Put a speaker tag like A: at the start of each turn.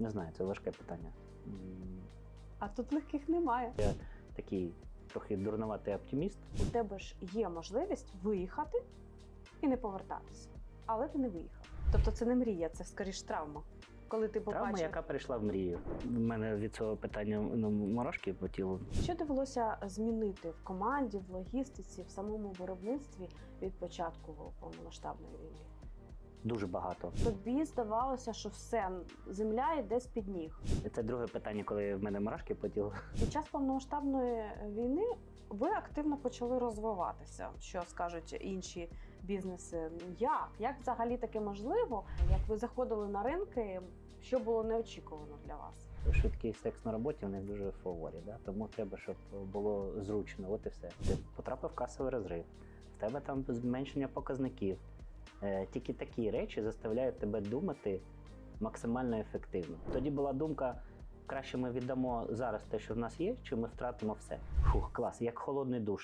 A: Не знаю, це важке питання.
B: А тут легких немає.
A: Я такий трохи дурноватий оптиміст.
B: У тебе ж є можливість виїхати і не повертатися. Але ти не виїхав. Тобто це не мрія, це скоріш травма. Коли ти побачив,
A: Травма, яка перейшла в мрію. У мене від цього питання ну, мурашки по тілу.
B: що довелося змінити в команді, в логістиці, в самому виробництві від початку повномасштабної війни.
A: Дуже багато.
B: Тобі здавалося, що все земля йде з під ніг.
A: Це друге питання, коли в мене мурашки по тілу.
B: Під час повномасштабної війни ви активно почали розвиватися. Що скажуть інші бізнеси? Як? Як взагалі таке можливо? Як ви заходили на ринки? Що було неочікувано для вас?
A: Швидкий секс на роботі в них дуже в фаворі. Да? Тому треба, щоб було зручно. От і все. Ти потрапив в касовий розрив, в тебе там зменшення показників. Е, Тільки такі речі заставляють тебе думати максимально ефективно. Тоді була думка: краще ми віддамо зараз те, що в нас є, чи ми втратимо все. Фух, клас, як холодний душ.